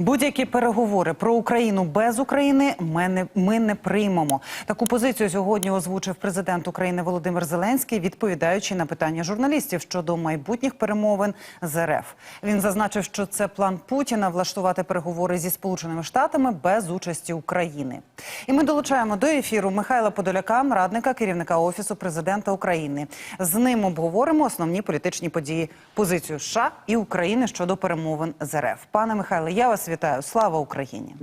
Будь-які переговори про Україну без України ми не, ми не приймемо. Таку позицію сьогодні озвучив президент України Володимир Зеленський, відповідаючи на питання журналістів щодо майбутніх перемовин з РФ. Він зазначив, що це план Путіна влаштувати переговори зі Сполученими Штатами без участі України. І ми долучаємо до ефіру Михайла Подоляка, радника керівника офісу президента України. З ним обговоримо основні політичні події, позицію США і України щодо перемовин з РФ. Пане Михайле, я вас вітаю. Слава Україні!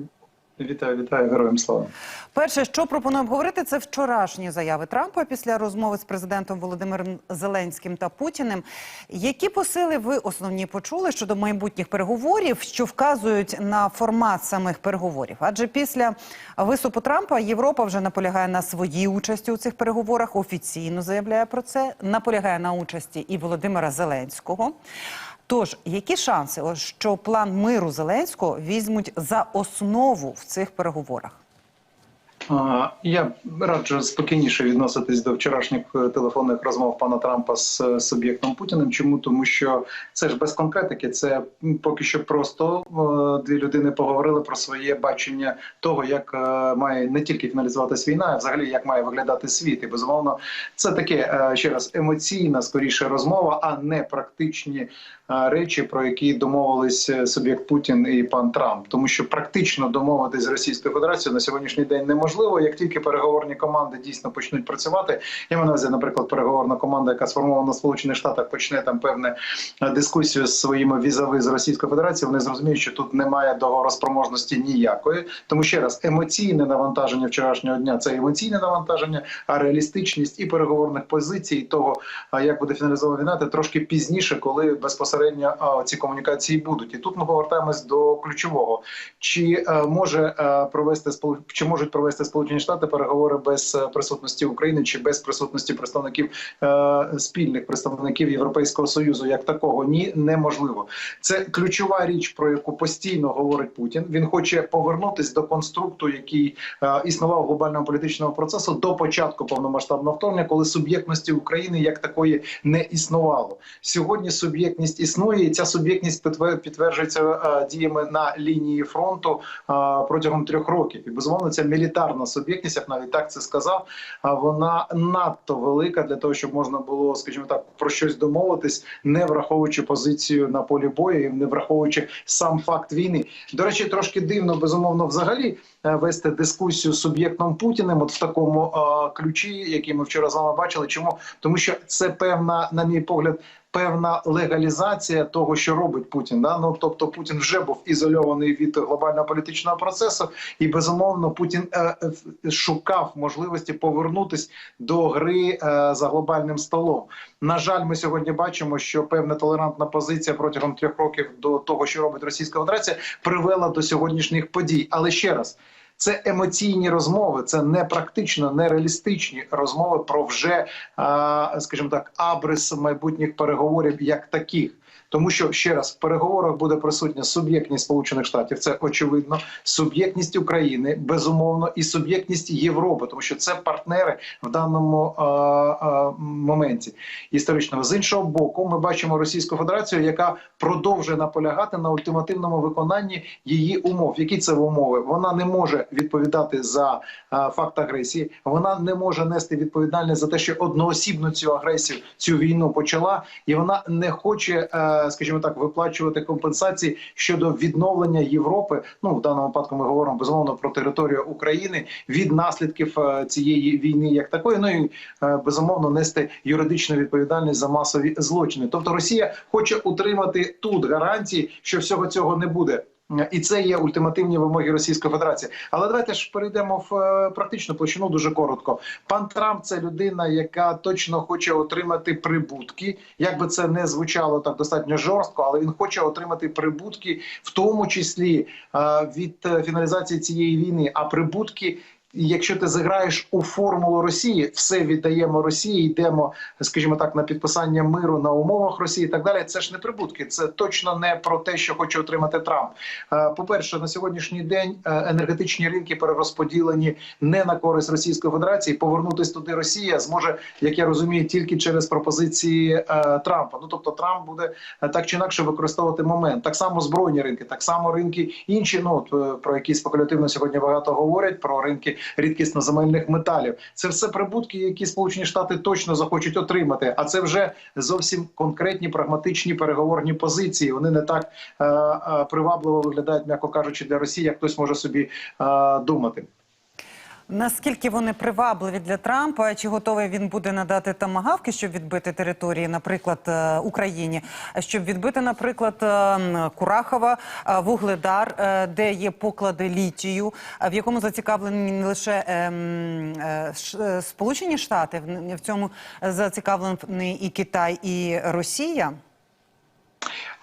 Вітаю, вітаю, героям слава. Перше, що пропоную обговорити, це вчорашні заяви Трампа після розмови з президентом Володимиром Зеленським та Путіним. Які посили ви основні почули щодо майбутніх переговорів, що вказують на формат самих переговорів? Адже після виступу Трампа Європа вже наполягає на своїй участі у цих переговорах. Офіційно заявляє про це. Наполягає на участі і Володимира Зеленського. Тож, які шанси, що план миру Зеленського візьмуть за основу в цих переговорах? Я раджу спокійніше відноситись до вчорашніх е, телефонних розмов пана Трампа з е, суб'єктом Путіним. Чому тому, що це ж без конкретики, це поки що просто е, дві людини поговорили про своє бачення того, як має не тільки фіналізуватись війна, а взагалі як має виглядати світ. І безумовно, це таке ще раз емоційна скоріше розмова, а не практичні речі, про які домовились е, суб'єкт Путін і пан Трамп, тому що практично домовитись з Російською Федерацією на сьогоднішній день неможливо. Як тільки переговорні команди дійсно почнуть працювати, я маю на увазі, наприклад, переговорна команда, яка сформована в Сполучених Штатах, почне там певне е, дискусію з своїми візави з Російською Федерацією. Вони зрозуміють, що тут немає договороспроможності ніякої. Тому ще раз емоційне навантаження вчорашнього дня це емоційне навантаження, а реалістичність і переговорних позицій, того як буде фіналізована війна, це трошки пізніше, коли безпосередньо а, ці комунікації будуть. І тут ми повертаємось до ключового: чи е, може е, провести чи можуть провести Сполучені Штати переговори без е, присутності України чи без присутності представників спільних представників Європейського союзу, як такого ні, неможливо. Це ключова річ, про яку постійно говорить Путін. Він хоче повернутись до конструкту, який існував глобального політичного процесу до початку повномасштабного вторгнення, коли суб'єктності України як такої не існувало. Сьогодні суб'єктність існує, і ця суб'єктність підтвер- підтверджується е, діями на лінії фронту е, протягом трьох років. І безумовно, ця мілітарна суб'єктність, я б навіть так це сказав. А вона надто велика для того, щоб можна було, скажімо так, про щось домовитись, не враховуючи позицію на полі бою, і не враховуючи сам факт війни. До речі, трошки дивно, безумовно, взагалі е, вести дискусію з суб'єктом Путіним, от в такому е, ключі, який ми вчора з вами бачили. Чому тому, що це певна, на мій погляд. Певна легалізація того, що робить Путін, да ну тобто Путін вже був ізольований від глобального політичного процесу, і безумовно Путін е, е, шукав можливості повернутись до гри е, за глобальним столом. На жаль, ми сьогодні бачимо, що певна толерантна позиція протягом трьох років до того, що робить Російська Федерація, привела до сьогоднішніх подій. Але ще раз. Це емоційні розмови, це не практично, не реалістичні розмови про вже, скажімо так, абрис майбутніх переговорів як таких. Тому що ще раз в переговорах буде присутня суб'єктність Сполучених Штатів, це очевидно, суб'єктність України, безумовно, і суб'єктність Європи, тому що це партнери в даному а, а, моменті історичному. З іншого боку, ми бачимо Російську Федерацію, яка продовжує наполягати на ультимативному виконанні її умов. Які це умови? Вона не може відповідати за а, факт агресії. Вона не може нести відповідальність за те, що одноосібно цю агресію, цю війну почала, і вона не хоче, е, скажімо так, виплачувати компенсації щодо відновлення Європи. Ну в даному випадку ми говоримо безумовно про територію України від наслідків е, цієї війни, як такої. Ну і е, безумовно нести юридичну відповідальність за масові злочини. Тобто Росія хоче утримати тут гарантії, що всього цього не буде. І це є ультимативні вимоги Російської Федерації. Але давайте ж перейдемо в е, практичну площину дуже коротко. Пан Трамп це людина, яка точно хоче отримати прибутки. Як би це не звучало так достатньо жорстко, але він хоче отримати прибутки, в тому числі е, від е, фіналізації цієї війни. А прибутки Якщо ти зіграєш у формулу Росії, все віддаємо Росії, йдемо, скажімо так, на підписання миру на умовах Росії і так далі. Це ж не прибутки. Це точно не про те, що хоче отримати Трамп. Е, По-перше, на сьогоднішній день е, енергетичні ринки перерозподілені не на користь Російської Федерації. Повернутись туди Росія зможе, як я розумію, тільки через пропозиції е, Трампа. Ну тобто Трамп буде так чи інакше використовувати момент. Так само збройні ринки, так само ринки інші. Ну про які спекулятивно сьогодні багато говорять про ринки рідкісноземельних металів. Це все прибутки, які Сполучені Штати точно захочуть отримати. А це вже зовсім конкретні прагматичні переговорні позиції. Вони не так е, е, привабливо виглядають, м'яко кажучи, для Росії, як хтось може собі е, думати. Наскільки вони привабливі для Трампа? Чи готовий він буде надати тамагавки, щоб відбити території, наприклад, е, Україні, щоб відбити, наприклад, е, Курахова, е, Вугледар, де є поклади літію, в якому зацікавлені не лише Сполучені Штати, в цьому зацікавлений і Китай, і Росія.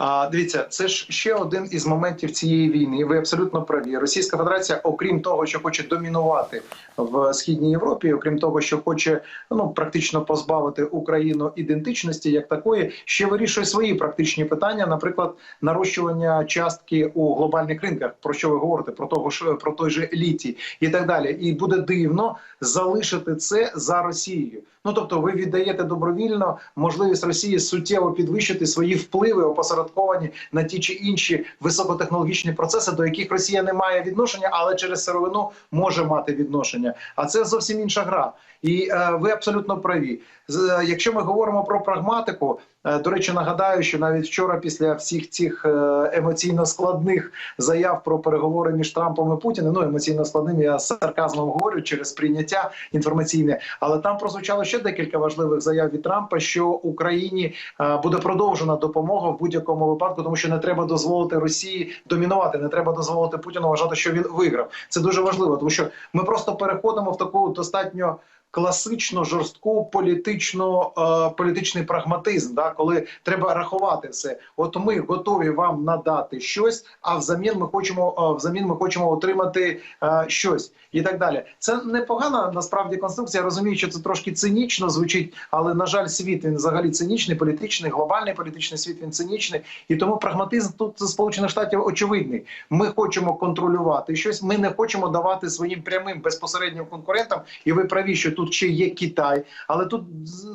А дивіться, це ж ще один із моментів цієї війни. Ви абсолютно праві. Російська Федерація, окрім того, що хоче домінувати в східній Європі, окрім того, що хоче ну практично позбавити Україну ідентичності як такої, ще вирішує свої практичні питання, наприклад, нарощування частки у глобальних ринках. Про що ви говорите? Про того ж про той же літій і так далі. І буде дивно залишити це за Росією. Ну тобто, ви віддаєте добровільно можливість Росії суттєво підвищити свої впливи, опосередковані на ті чи інші високотехнологічні процеси, до яких Росія не має відношення, але через сировину може мати відношення. А це зовсім інша гра. І е, ви абсолютно праві. Е, якщо ми говоримо про прагматику, до речі, нагадаю, що навіть вчора, після всіх цих е, емоційно складних заяв про переговори між Трампом і Путіним, ну емоційно складним, я сарказмом говорю через прийняття інформаційне, але там прозвучало ще декілька важливих заяв від Трампа, що Україні е, буде продовжена допомога в будь-якому випадку, тому що не треба дозволити Росії домінувати, не треба дозволити Путіну вважати, що він виграв. Це дуже важливо, тому що ми просто переходимо в таку достатньо. Класично жорстку політичну е, політичний прагматизм, да, коли треба рахувати все. От ми готові вам надати щось, а взамін ми хочемо е, взамін ми хочемо отримати е, щось і так далі. Це непогана насправді конструкція. Я розумію, що це трошки цинічно звучить, але на жаль, світ він взагалі цинічний, політичний, глобальний політичний світ він цинічний, і тому прагматизм тут сполучених штатів очевидний. Ми хочемо контролювати щось. Ми не хочемо давати своїм прямим безпосереднім конкурентам. І ви праві, що тут ще є Китай. Але тут,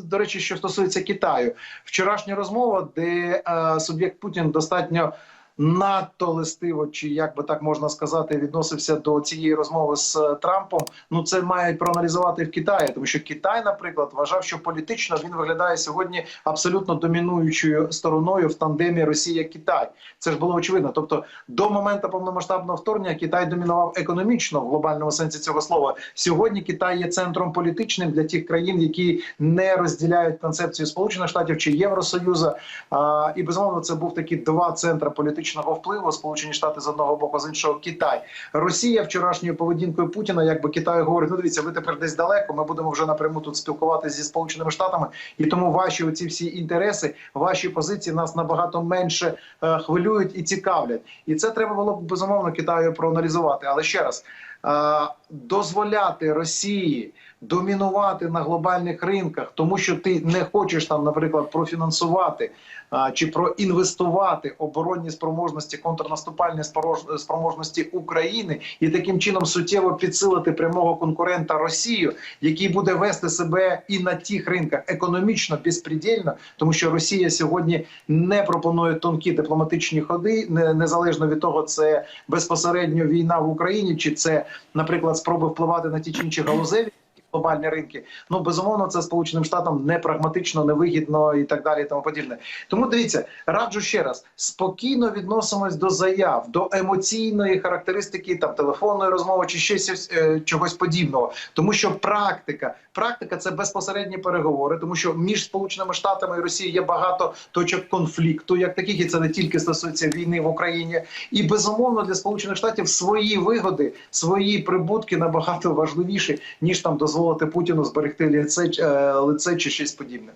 до речі, що стосується Китаю, вчорашня розмова, де е, суб'єкт Путін достатньо. Надто листиво, чи як би так можна сказати, відносився до цієї розмови з е, Трампом. Ну це мають проаналізувати в Китаї, тому що Китай, наприклад, вважав, що політично він виглядає сьогодні абсолютно домінуючою стороною в тандемі Росія-Китай. Це ж було очевидно. Тобто, до моменту повномасштабного вторгнення Китай домінував економічно в глобальному сенсі цього слова. Сьогодні Китай є центром політичним для тих країн, які не розділяють концепцію Сполучених Штатів чи Євросоюзу. А, і безумовно, це був такі два центри політичного впливу: Сполучені Штати з одного боку, з іншого Китай. Росія вчорашньою поведінкою Путіна, якби Китаю говорить: ну дивіться, ви тепер десь далеко. Ми будемо вже напряму тут спілкуватися зі сполученими штатами, і тому ваші оці всі інтереси, ваші позиції нас набагато менше е, хвилюють і цікавлять. І це треба було б безумовно Китаю проаналізувати. Але ще раз е, дозволяти Росії домінувати на глобальних ринках, тому що ти не хочеш там, наприклад, профінансувати чи проінвестувати оборонні спроможності, контрнаступальні спроможності України і таким чином суттєво підсилити прямого конкурента Росію, який буде вести себе і на тих ринках економічно безпредельно, тому що Росія сьогодні не пропонує тонкі дипломатичні ходи, не- незалежно від того, це безпосередньо війна в Україні, чи це, наприклад, спроби впливати на ті чи інші галузеві глобальні ринки. Ну безумовно, це сполученим штатам не прагматично, невигідно і так далі. І тому подібне. Тому дивіться, раджу ще раз спокійно відносимось до заяв, до емоційної характеристики там телефонної розмови чи ще е, чогось подібного, тому що практика, практика це безпосередні переговори, тому що між сполученими штатами і Росією є багато точок конфлікту, як таких, і це не тільки стосується війни в Україні, і безумовно для сполучених штатів свої вигоди, свої прибутки набагато важливіші ніж там дозволити Путіну зберегти лице, е, лице чи щось подібне.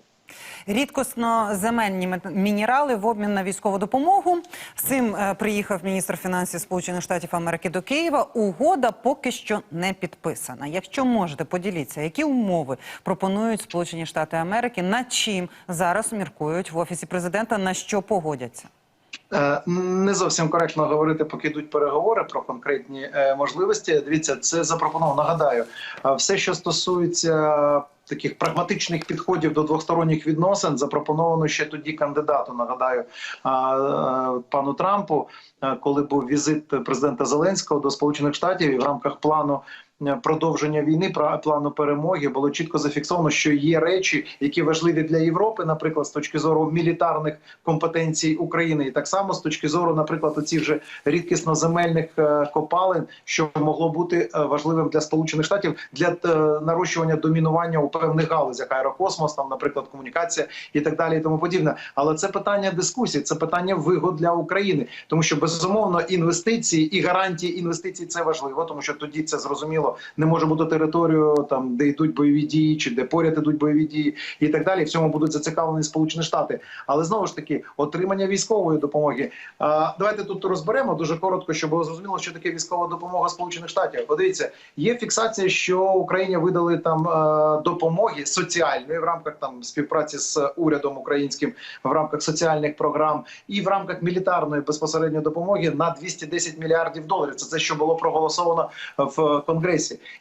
рідкосно земельні мінерали в обмін на військову допомогу. З цим е, приїхав міністр фінансів Сполучених Штатів Америки до Києва. Угода поки що не підписана. Якщо можете, поділіться, які умови пропонують Сполучені Штати Америки, над чим зараз міркують в офісі президента, на що погодяться. Е, Не зовсім коректно говорити, поки йдуть переговори про конкретні е, можливості. Дивіться, це запропоновано. Нагадаю, е, все, що стосується таких прагматичних підходів до двосторонніх відносин, запропоновано ще тоді кандидату. Нагадаю, пану Трампу, коли був візит президента Зеленського до Сполучених Штатів і в рамках плану. Е, Продовження війни плану перемоги. Було чітко зафіксовано, що є речі, які важливі для Європи, наприклад, з точки зору мілітарних компетенцій України, і так само з точки зору, наприклад, оцих же рідкісноземельних е, копалин, що могло бути е, важливим для Сполучених Штатів для нарощування домінування у певних галузях, аерокосмос, там, наприклад, комунікація і так далі, і тому подібне. Але це питання дискусії, це питання вигод для України, тому що безумовно інвестиції і гарантії інвестицій це важливо, тому що тоді це зрозуміло не може бути територію, там де йдуть бойові дії, чи де поряд ідуть бойові дії, і так далі. В цьому будуть зацікавлені Сполучені Штати. Але знову ж таки, отримання військової допомоги. А, давайте тут розберемо дуже коротко, щоб було зрозуміло, що таке військова допомога Сполучених Штатів. Подивіться, є фіксація, що Україні видали там допомоги соціальної в рамках там співпраці з урядом українським в рамках соціальних програм і в рамках мілітарної безпосередньо допомоги на 210 мільярдів доларів. Це те, що було проголосовано в конгресі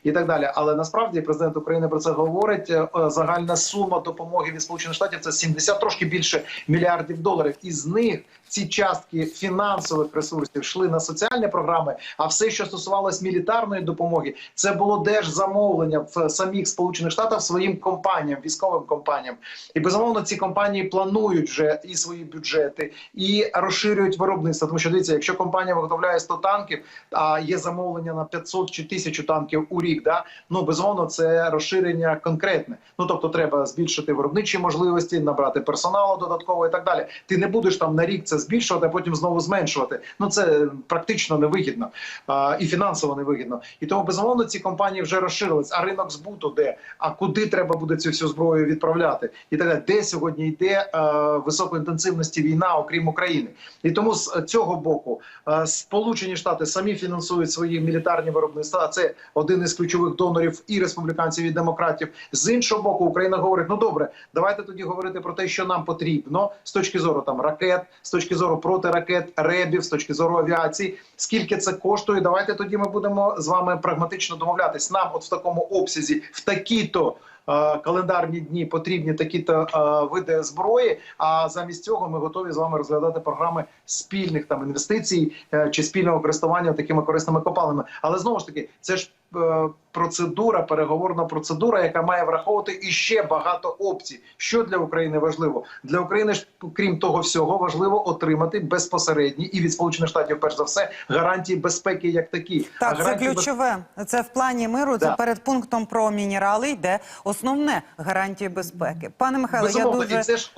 і так далі. Але насправді президент України про це говорить. Е, Загальна сума допомоги від Сполучених Штатів це 70, трошки більше мільярдів доларів. Із них ці частки фінансових ресурсів йшли на соціальні програми. А все, що стосувалось мілітарної допомоги, це було держзамовлення в самих Сполучених Штатах своїм компаніям, військовим компаніям. І безумовно ці компанії планують вже і свої бюджети, і розширюють виробництво. Тому що дивіться, якщо компанія виготовляє 100 танків, а є замовлення на 500 чи 1000 танків у рік, да ну безумовно, це розширення конкретне. Ну тобто, треба збільшити виробничі можливості, набрати персоналу додатково і так далі. Ти не будеш там на рік це збільшувати, а потім знову зменшувати. Ну це практично невигідно а, і фінансово невигідно. І тому безумовно ці компанії вже розширились. А ринок збуту де? А куди треба буде цю всю зброю відправляти? І так далі. Де сьогодні йде е, високоінтенсивності війна, окрім України? І тому з цього боку е, Сполучені Штати самі фінансують свої мілітарні виробництва. Це один із ключових донорів і республіканців, і демократів. З іншого боку, Україна говорить: ну добре, давайте тоді говорити про те, що нам потрібно з точки зору там ракет, з точки зору протиракет, ребів, з точки зору авіації. Скільки це коштує? Давайте тоді ми будемо з вами прагматично домовлятись. Нам, от в такому обсязі, в такі-то. е, Календарні дні потрібні такі-то е, види зброї. А замість цього ми готові з вами розглядати програми спільних там інвестицій е, чи спільного користування такими корисними копалинами. Але знову ж таки, це ж процедура, переговорна процедура, яка має враховувати іще багато опцій. Що для України важливо для України ж, крім того всього, важливо отримати безпосередні і від сполучених штатів, перш за все, гарантії безпеки як такі. А Так, це ключове. Це в плані миру. Це перед пунктом про мінерали йде основне гарантії безпеки. Пане Михайло, я дуже і це ж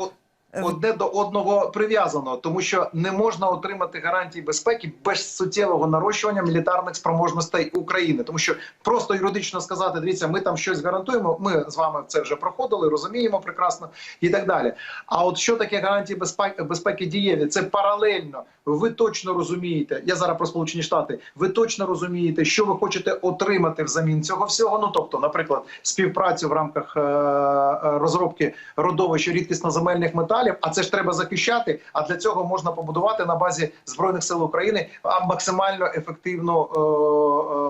одне до одного прив'язано, тому що не можна отримати гарантії безпеки без суттєвого нарощування мілітарних спроможностей України, тому що просто юридично сказати, дивіться, ми там щось гарантуємо. Ми з вами це вже проходили, розуміємо прекрасно і так далі. А от що таке гарантії безпеки безпеки дієві? Це паралельно. Ви точно розумієте. Я зараз про Сполучені Штати. Ви точно розумієте, що ви хочете отримати взамін цього всього. Ну тобто, наприклад, співпрацю в рамках е- е, розробки родовищ рідкісноземельних металів. А це ж треба захищати. А для цього можна побудувати на базі збройних сил України максимально ефективну е-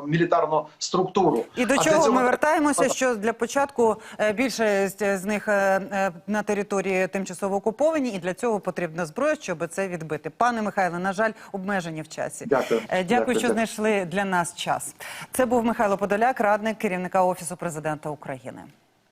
е- мілітарну структуру. І до А чого цього ми вертаємося? Що для початку більшість з них на території тимчасово окуповані, і для цього потрібна зброя, щоб це відбити. Пане Михайле, на жаль, обмежені в часі. Дякую. Е, Дякую, Дякую, що дякую. знайшли для нас час. Це був Михайло Подоляк, радник керівника офісу президента України.